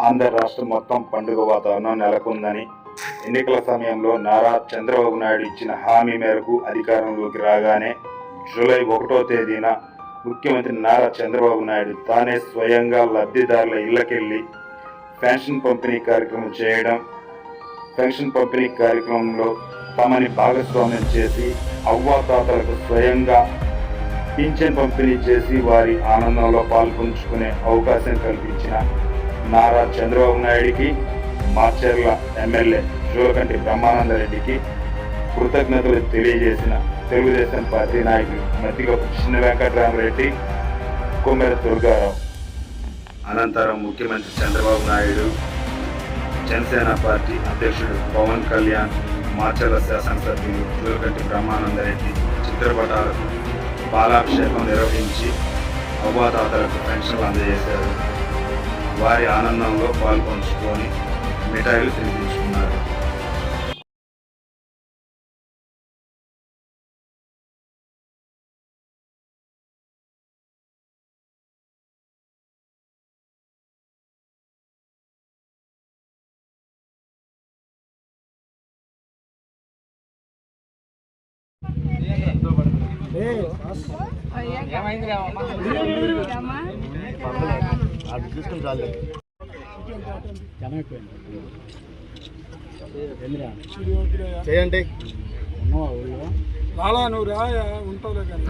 ఆంధ్ర రాష్ట్రం మొత్తం పండుగ వాతావరణం నెలకొందని ఎన్నికల సమయంలో నారా చంద్రబాబు నాయుడు ఇచ్చిన హామీ మేరకు అధికారంలోకి రాగానే జూలై ఒకటో తేదీన ముఖ్యమంత్రి నారా చంద్రబాబు నాయుడు తానే స్వయంగా లబ్ధిదారుల ఇళ్ళకెళ్ళి పెన్షన్ పంపిణీ కార్యక్రమం చేయడం పెన్షన్ పంపిణీ కార్యక్రమంలో తమని భాగస్వామ్యం చేసి అవ్వాతాతలకు స్వయంగా పింఛన్ పంపిణీ చేసి వారి ఆనందంలో పాల్పంచుకునే అవకాశం కల్పించిన నారా చంద్రబాబు నాయుడికి మార్చర్ల ఎమ్మెల్యే జోలకంటి బ్రహ్మానందరెడ్డికి కృతజ్ఞతలు తెలియజేసిన తెలుగుదేశం పార్టీ నాయకులు మతిగ చిన్న వెంకటరామరెడ్డి కుమ్మెర దుర్గారావు. అనంతరం ముఖ్యమంత్రి చంద్రబాబు నాయుడు జనసేన పార్టీ అధ్యక్షుడు పవన్ కళ్యాణ్ మాచర్ల శాసనసభ్యులు జోలకంటి బ్రహ్మానందరెడ్డి చిత్రపటాలకు బాలాభిషేకం నిర్వహించి అవ్వాతాతలకు పెన్షన్లు అందజేశారు. వారి ఆనందంలో పాల్పంచుకొని మిఠాయిలు తినిపించుకున్నారు. ఏమైంది అది తీసుకుని చాలే చేయండి. రాలా నువ్వు రా ఉంటావులే కానీ.